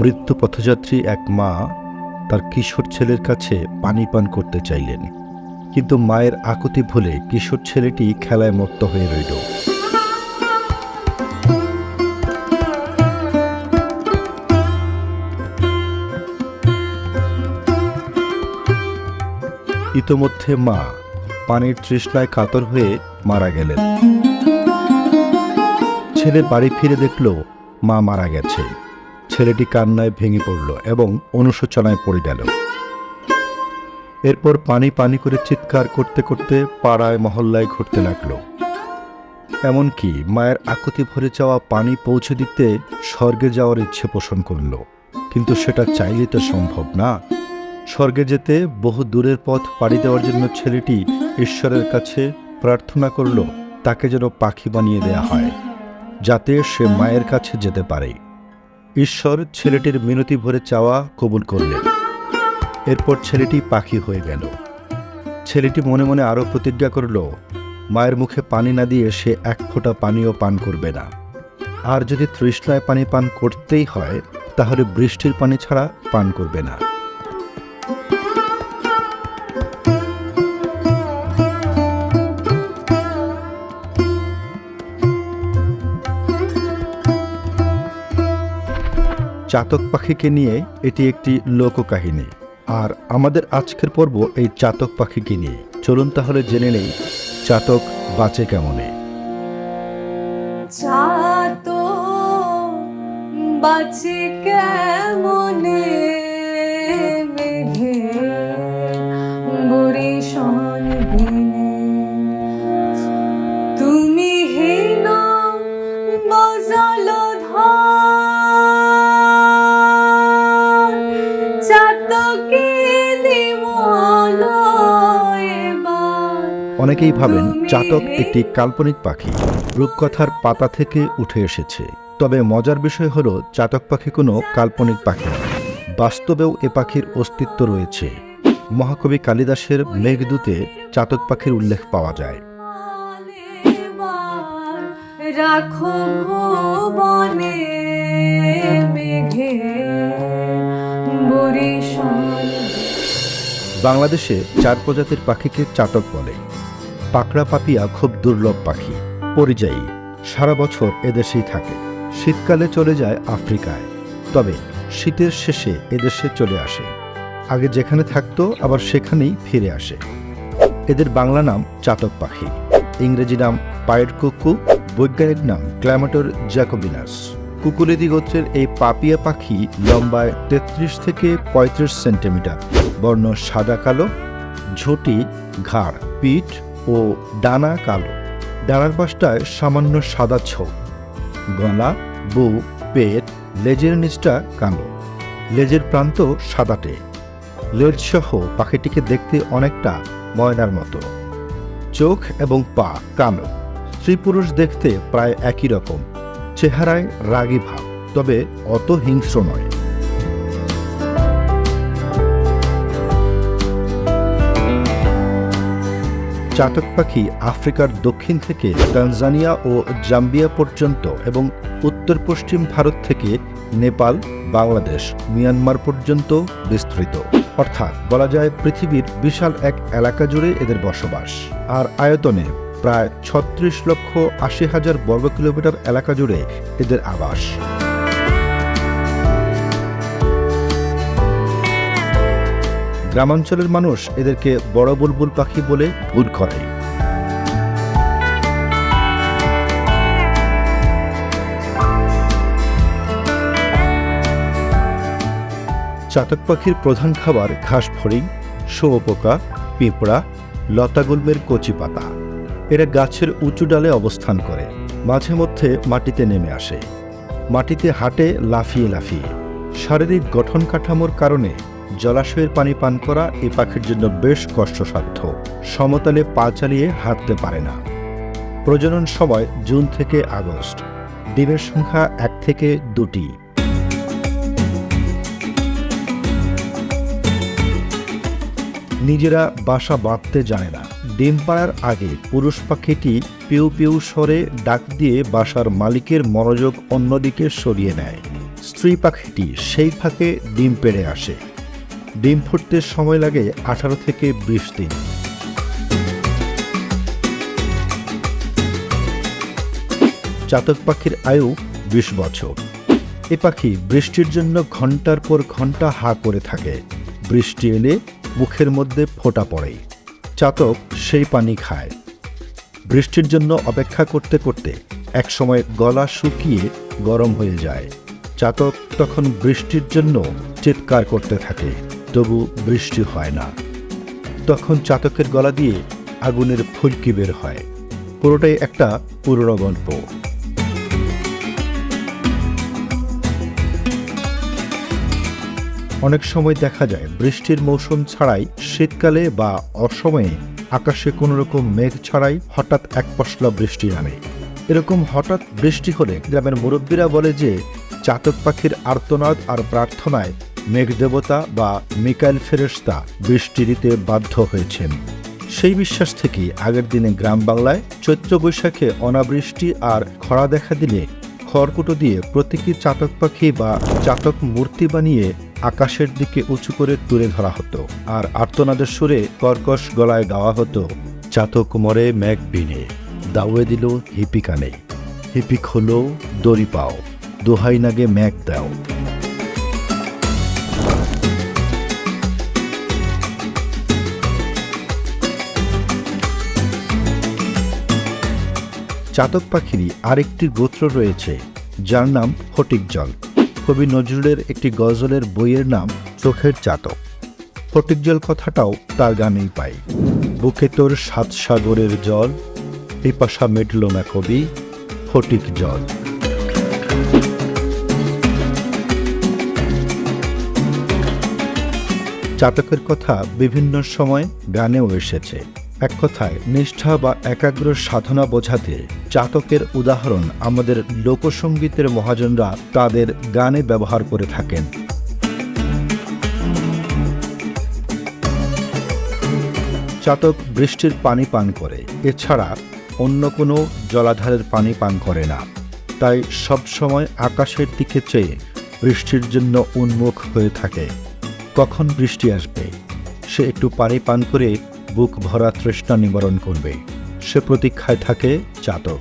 মৃত্যু পথযাত্রী এক মা তার কিশোর ছেলের কাছে পানি পান করতে চাইলেন, কিন্তু মায়ের আকুতি ভুলে কিশোর ছেলেটি খেলায় মত্ত হয়ে রইল। ইতোমধ্যে মা পানির তৃষ্ণায় কাতর হয়ে মারা গেলেন। ছেলে বাড়ি ফিরে দেখল, মা মারা গেছে। ছেলেটি কান্নায় ভেঙে পড়ল এবং অনুশোচনায় পড়ে গেল। এরপর পানি পানি করে চিৎকার করতে করতে পাড়ায়, মহল্লায় ঘুরতে লাগল। এমনকি মায়ের আকুতি ভরে যাওয়া পানি পৌঁছে দিতে স্বর্গে যাওয়ার ইচ্ছে পোষণ করল। কিন্তু সেটা চাইলে তো সম্ভব না। স্বর্গে যেতে বহু দূরের পথ পাড়ি দেওয়ার জন্য ছেলেটি ঈশ্বরের কাছে প্রার্থনা করল, তাকে যেন পাখি বানিয়ে দেয়া হয়, যাতে সে মায়ের কাছে যেতে পারে। ঈশ্বর ছেলেটির মিনতি ভরে চাওয়া কবুল করলেন। এরপর ছেলেটি পাখি হয়ে গেল। ছেলেটি মনে মনে আরও প্রতিজ্ঞা করল, মায়ের মুখে পানি না দিয়ে সে এক ফোঁটা পানিও পান করবে না। আর যদি তৃষ্ণায় পানি পান করতেই হয়, তাহলে বৃষ্টির পানি ছাড়া পান করবে না। চাতক পাখিকে নিয়ে এটি একটি লোককাহিনী। আর আমাদের আজকের পর্ব এই চাতক পাখিকে নিয়ে। চলুন তাহলে জেনে নেই চাতক বাঁচে কেমনে। চাতক বাঁচে কেমনে? অনেকেই ভাবেন চাতক একটি কাল্পনিক পাখি। রূপকথার পাতা থেকে উঠে এসেছে। তবে মজার বিষয় হলো চাতক পাখি কোনো কাল্পনিক পাখি নয় বাস্তবেও এ পাখির অস্তিত্ব রয়েছে। মহাকবি কালিদাসের মেঘদূতে চাতক পাখির উল্লেখ পাওয়া যায়। রাখো ভুবনে মেঘে বাংলাদেশে চার প্রজাতির পাখিকে চাতক বলে। পাকড়া পাপিয়া খুব দুর্লভ পাখি, পরিযায়ী, সারা বছর এদেশেই থাকে। শীতকালে চলে যায় আফ্রিকায়, তবে শীতের শেষে এদেশে চলে আসে। আগে যেখানে থাকতো, আবার সেখানেই ফিরে আসে। এদের বাংলা নাম চাতক পাখি, ইংরেজি নাম পায়ের কুকু, বৈজ্ঞানিক নাম ক্ল্যামাটোর জ্যাকোবিনাস কুকুলেদি গোত্রের এই পাপিয়া পাখি লম্বায় তেত্রিশ থেকে পঁয়ত্রিশ সেন্টিমিটার, বর্ণ সাদা কালো, ঝুঁটি, ঘাড়, পিঠ ও ডানা কালো। ডানার পাশটায় সামান্য সাদা ছোপ। গলা, বুক, পেট, লেজের নিচটা কালো। লেজের প্রান্ত সাদাটে। লেজসহ পাখিটিকে দেখতে অনেকটা ময়নার মতো। চোখ এবং পা কালো। স্ত্রী পুরুষ দেখতে প্রায় একই রকম। চেহারায় রাগী ভাব, তবে অত হিংস্র নয়। চাতক পাখি আফ্রিকার দক্ষিণ থেকে তানজানিয়া ও জাম্বিয়া পর্যন্ত এবং উত্তর পশ্চিম ভারত থেকে নেপাল, বাংলাদেশ, মিয়ানমার পর্যন্ত বিস্তৃত। অর্থাৎ বলা যায় পৃথিবীর বিশাল এক এলাকা জুড়ে এদের বসবাস। আর আয়তনে প্রায় ছত্রিশ লক্ষ আশি হাজার বর্গ কিলোমিটার এলাকা জুড়ে এদের আবাস। গ্রামাঞ্চলের মানুষ এদেরকে বড় বুলবুল পাখি বলে ভুল করে। চাতক পাখির প্রধান খাবার ঘাস ফড়িং শুয়োপোকা, পিঁপড়া, লতাগুল্মের কচি পাতা। এরা গাছের উঁচু ডালে অবস্থান করে, মাঝে মধ্যে মাটিতে নেমে আসে। মাটিতে হাঁটে লাফিয়ে লাফিয়ে। শারীরিক গঠন কাঠামোর কারণে জলাশয়ের পানি পান করা এই পাখির জন্য বেশ কষ্টসাধ্য। সমতলে পা চালিয়ে হাঁটতে পারে না। প্রজনন সময় জুন থেকে আগস্ট। ডিমের সংখ্যা এক থেকে দুটি। নিজেরা বাসা বাঁধতে জানে না। ডিম পাড়ার আগে পুরুষ পাখিটি পিউ পিউ স্বরে ডাক দিয়ে বাসার মালিকের মনোযোগ অন্যদিকে সরিয়ে নেয়। স্ত্রী পাখিটি সেই ফাঁকে ডিম পেড়ে আসে। ডিম ফুটতে সময় লাগে আঠারো থেকে বিশ দিন। চাতক পাখির আয়ু বিশ বছর। এ পাখি বৃষ্টির জন্য ঘণ্টার পর ঘণ্টা হা করে থাকে। বৃষ্টি এলে মুখের মধ্যে ফোঁটা পড়ে। চাতক সেই পানি খায়। বৃষ্টির জন্য অপেক্ষা করতে করতে একসময় গলা শুকিয়ে গরম হয়ে যায়। চাতক তখন বৃষ্টির জন্য চিৎকার করতে থাকে। তবু বৃষ্টি হয় না। তখন চাতকের গলা দিয়ে আগুনের ফুলকি বের হয়। পুরোটাই একটা পুরনো গল্প। অনেক সময় দেখা যায়, বৃষ্টির মৌসুম ছাড়াই শীতকালে বা অসময়ে আকাশে কোনো রকম মেঘ ছাড়াই হঠাৎ এক পশলা বৃষ্টি নামে। এরকম হঠাৎ বৃষ্টি হলে গ্রামের মুরব্বীরা বলে যে, চাতক পাখির আর্তনাদ আর প্রার্থনায় মেঘ দেবতা বা মিকাইল ফেরেস্তা বৃষ্টি দিতে বাধ্য হয়েছেন। সেই বিশ্বাস থেকে আগের দিনে গ্রাম বাংলায় চৈত্র বৈশাখে অনাবৃষ্টি আর খরা দেখা দিলে খড়কুটো দিয়ে প্রতীকী চাতক পাখি বা চাতক মূর্তি বানিয়ে আকাশের দিকে উঁচু করে তুলে ধরা হতো আর আর্তনাদের সুরে কর্কশ গলায় গাওয়া হতো, চাতক মরে ম্যাগ বিনে দাউয়ে দিল হিপি কানে হিপি খোলো দড়ি পাও, দোহাই নাগে ম্যাগ দাও। চাতক পাখিরই আরেকটি গোত্র রয়েছে, যার নাম ফটিক জল। কবি নজরুলের একটি গজলের বইয়ের নাম চোখের চাতক। ফটিক জল কথাটাও তার গানেই পাই। বুকে তোর সাত সাগরের জল, পিপাসা মেটল না কবি, ফটিক জল। চাতকের কথা বিভিন্ন সময় গানেও এসেছে। এক কথায়, নিষ্ঠা বা একাগ্র সাধনা বোঝাতে চাতকের উদাহরণ আমাদের লোকসঙ্গীতের মহাজনরা তাদের গানে ব্যবহার করে থাকেন। চাতক বৃষ্টির পানি পান করে, এছাড়া অন্য কোনো জলাধারের পানি পান করে না। তাই সবসময় আকাশের দিকে চেয়ে বৃষ্টির জন্য উন্মুখ হয়ে থাকে। কখন বৃষ্টি আসবে? সে একটু পানি পান করে বুক ভরা তৃষ্ণা নিবারণ করবে। সে প্রতীক্ষায় থাকে চাতক।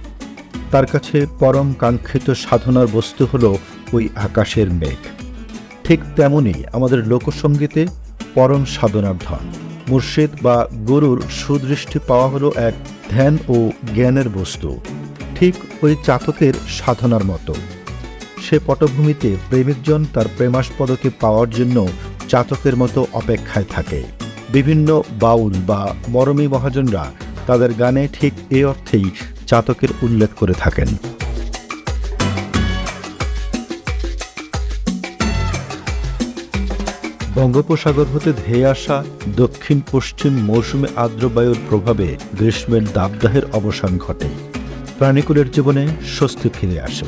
তার কাছে পরম কাঙ্ক্ষিত সাধনার বস্তু হল ওই আকাশের মেঘ। ঠিক তেমনই আমাদের লোকসঙ্গীতে পরম সাধনার ধন। মুর্শিদ বা গুরুর সুদৃষ্টি পাওয়া হলো এক ধ্যান ও জ্ঞানের বস্তু। ঠিক ওই চাতকের সাধনার মতো। সে পটভূমিতে প্রেমিকজন তার প্রেমাস্পদকে পাওয়ার জন্য চাতকের মতো অপেক্ষায় থাকে। বিভিন্ন বাউল বা মরমী মহাজনরা তাদের গানে ঠিক এ অর্থেই চাতকের উল্লেখ করে থাকেন। বঙ্গোপসাগর হতে ধেয়ে আসা দক্ষিণ পশ্চিম মৌসুমে আর্দ্রবায়ুর প্রভাবে গ্রীষ্মের দাবদাহের অবসান ঘটে। প্রাণীকুলের জীবনে স্বস্তি ফিরে আসে।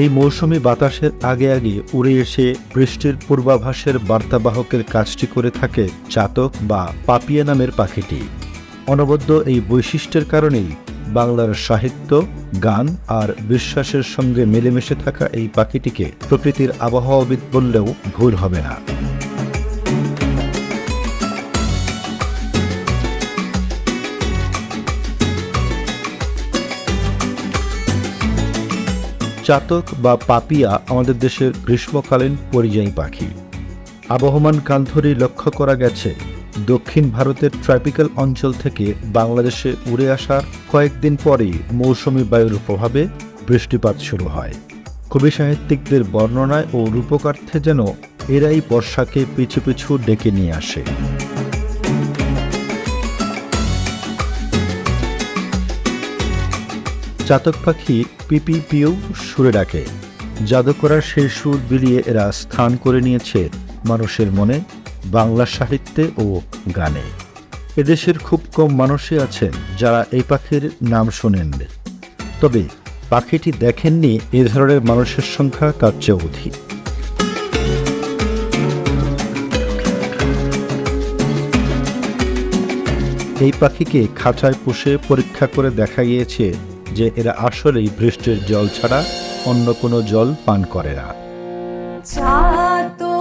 এই মৌসুমি বাতাসের আগে আগে উড়ে এসে বৃষ্টির পূর্বাভাসের বার্তাবাহকের কাজটি করে থাকে চাতক বা পাপিয়া নামের পাখিটি। অনবদ্য এই বৈশিষ্ট্যের কারণেই বাংলার সাহিত্য, গান আর বিশ্বাসের সঙ্গে মিলেমিশে থাকা এই পাখিটিকে প্রকৃতির আবহাওয়াবিদ বললেও ভুল হবে না। চাতক বা পাপিয়া আমাদের দেশের গ্রীষ্মকালীন পরিযায়ী পাখি। আবহমান কাল ধরেই লক্ষ্য করা গেছে, দক্ষিণ ভারতের ট্রপিক্যাল অঞ্চল থেকে বাংলাদেশে উড়ে আসার কয়েকদিন পরেই মৌসুমি বায়ুর প্রভাবে বৃষ্টিপাত শুরু হয়। কবি সাহিত্যিকদের বর্ণনায় ও রূপকার্থে যেন এরাই বর্ষাকে পিছু পিছু ডেকে নিয়ে আসে। চাতক পাখি পিপি পিউ সুরে ডাকে। জাদু করার সেই সুর বিলিয়ে এরা স্থান করে নিয়েছে মানুষের মনে, বাংলা সাহিত্যে ও গানে। এদেশের খুব কম মানুষই আছেন যারা এই পাখির নাম শোনেন। তবে পাখিটি দেখেননি এ ধরনের মানুষের সংখ্যা তার চেয়ে অধিক। এই পাখিকে খাঁচায় পুষে পরীক্ষা করে দেখা গিয়েছে যে এরা আসলেই বৃষ্টির জল ছাড়া অন্য কোনো জল পান করে না। চাতো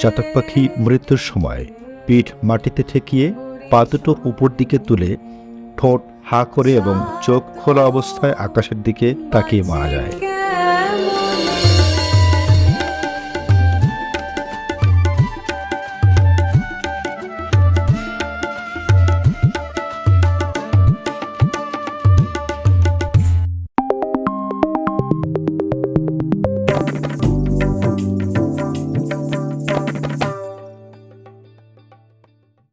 চাতক পাখি মৃত্যুর সময় পিঠ মাটিতে ঠেকিয়ে পা দুটো উপর দিকে তুলে ঠোঁট হা করে এবং চোখ খোলা অবস্থায় আকাশের দিকে তাকিয়ে মারা যায়।